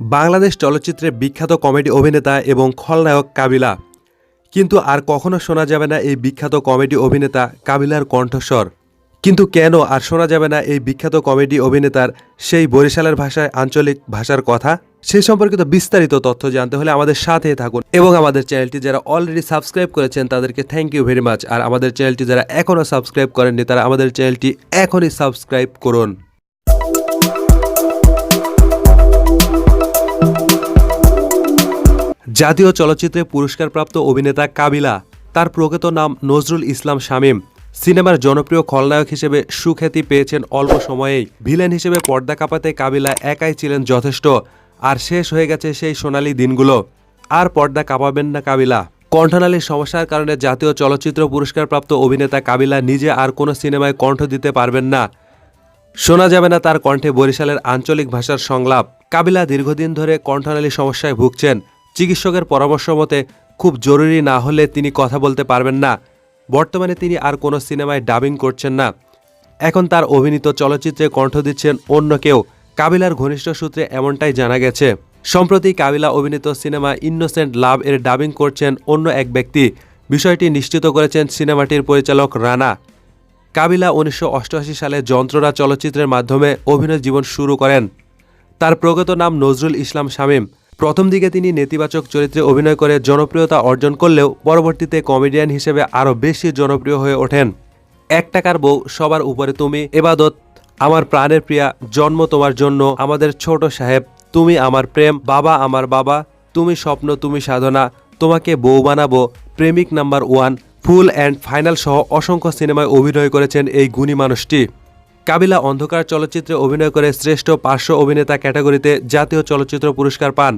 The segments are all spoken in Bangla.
বাংলাদেশ চলচ্চিত্রের বিখ্যাত কমেডি অভিনেতা এবং খলনায়ক কাবিলা। কিন্তু আর কখনো শোনা যাবে না এই বিখ্যাত কমেডি অভিনেতা কাবিলার কণ্ঠস্বর। কিন্তু কেন আর শোনা যাবে না এই বিখ্যাত কমেডি অভিনেতার সেই বরিশালের ভাষায় আঞ্চলিক ভাষার কথা? সেই সম্পর্কিত বিস্তারিত তথ্য জানতে হলে আমাদের সাথে থাকুন এবং আমাদের চ্যানেলটি যারা অলরেডি সাবস্ক্রাইব করেছেন তাদেরকে থ্যাংক ইউ ভেরি মাচ আর আমাদের চ্যানেলটি যারা এখনও সাবস্ক্রাইব করেননি তারা আমাদের চ্যানেলটি এখনই সাবস্ক্রাইব করুন। জাতীয় চলচ্চিত্রে পুরস্কারপ্রাপ্ত অভিনেতা কাবিলা, তার প্রকৃত নাম নজরুল ইসলাম শামীম। সিনেমার জনপ্রিয় খলনায়ক হিসেবে সুখ্যাতি পেয়েছেন অল্প সময়েই। ভিলেন হিসেবে পর্দা কাঁপাতে কাবিলা একাই ছিলেন যথেষ্ট, আর শেষ হয়ে গেছে সেই সোনালী দিনগুলো। আর পর্দা কাঁপাবেন না কাবিলা। কণ্ঠনালীর সমস্যার কারণে জাতীয় চলচ্চিত্র পুরস্কারপ্রাপ্ত অভিনেতা কাবিলা নিজে আর কোনো সিনেমায় কণ্ঠ দিতে পারবেন না। শোনা যাবে না তার কণ্ঠে বরিশালের আঞ্চলিক ভাষার সংলাপ। কাবিলা দীর্ঘদিন ধরে কণ্ঠনালী সমস্যায় ভুগছেন। চিকিৎসকের পরামর্শ মতে, খুব জরুরি না হলে তিনি কথা বলতে পারবেন না। বর্তমানে তিনি আর কোনো সিনেমায় ডাবিং করছেন না। এখন তার অভিনীত চলচ্চিত্রে কণ্ঠ দিচ্ছেন অন্য কেউ। কাবিলার ঘনিষ্ঠ সূত্রে এমনটাই জানা গেছে। সম্প্রতি কাবিলা অভিনীত সিনেমা ইনোসেন্ট লাভ এর ডাবিং করছেন অন্য এক ব্যক্তি। বিষয়টি নিশ্চিত করেছেন সিনেমাটির পরিচালক রানা। কাবিলা উনিশশো অষ্টআশি সালে যন্ত্রণা চলচ্চিত্রের মাধ্যমে অভিনয় জীবন শুরু করেন। তার প্রগত নাম নজরুল ইসলাম শামীম। প্রথম দিকে তিনি নেতিবাচক চরিত্রে অভিনয় করে জনপ্রিয়তা অর্জন করলেও পরবর্তীতে কমেডিয়ান হিসেবে আরও বেশি জনপ্রিয় হয়ে ওঠেন। এক টাকার বউ, সবার উপরে তুমি, এবাদত, আমার প্রাণের প্রিয়া, জন্ম তোমার জন্য, আমাদের ছোট সাহেব, তুমি আমার প্রেম, বাবা আমার বাবা, তুমি স্বপ্ন, তুমি সাধনা, তোমাকে বউ বানাবো, প্রেমিক number one, full and final সহ অসংখ্য সিনেমায় অভিনয় করেছেন এই গুণী মানুষটি। কাবিলা অন্ধকার চলচ্চিত্রে অভিনয় করে শ্রেষ্ঠ পার্শ্ব অভিনেতা ক্যাটাগরিতে জাতীয় চলচ্চিত্র পুরস্কার পান।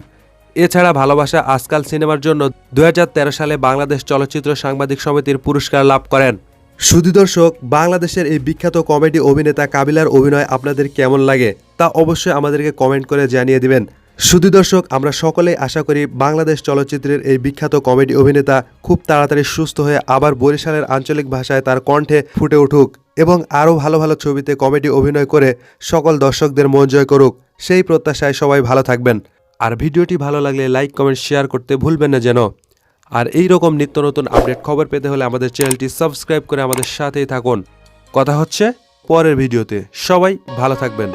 এছাড়া ভালোবাসা আজকাল সিনেমার জন্য দু হাজার তেরো সালে বাংলাদেশ চলচ্চিত্র সাংবাদিক সমিতির পুরস্কার লাভ করেন। শুধু দর্শক, বাংলাদেশের এই বিখ্যাত কমেডি অভিনেতা কাবিলার অভিনয় আপনাদের কেমন লাগে তা অবশ্যই আমাদেরকে কমেন্ট করে জানিয়ে দিবেন। শুধু দর্শক, আমরা সকলেই আশা করি বাংলাদেশ চলচ্চিত্রের এই বিখ্যাত কমেডি অভিনেতা খুব তাড়াতাড়ি সুস্থ হয়ে আবার বরিশালের আঞ্চলিক ভাষায় তার কণ্ঠে ফুটে উঠুক এবং আরও ভালো ভালো ছবিতে কমেডি অভিনয় করে সকল দর্শকদের মন জয় করুক। সেই প্রত্যাশায় সবাই ভালো থাকবেন। আর ভিডিওটি ভালো লাগলে লাইক, কমেন্ট, শেয়ার করতে ভুলবেন না যেন। আর এই রকম নিত্য নতুন আপডেট খবর পেতে হলে আমাদের চ্যানেলটি সাবস্ক্রাইব করে আমাদের সাথেই থাকুন। কথা হচ্ছে পরের ভিডিওতে। সবাই ভালো থাকবেন।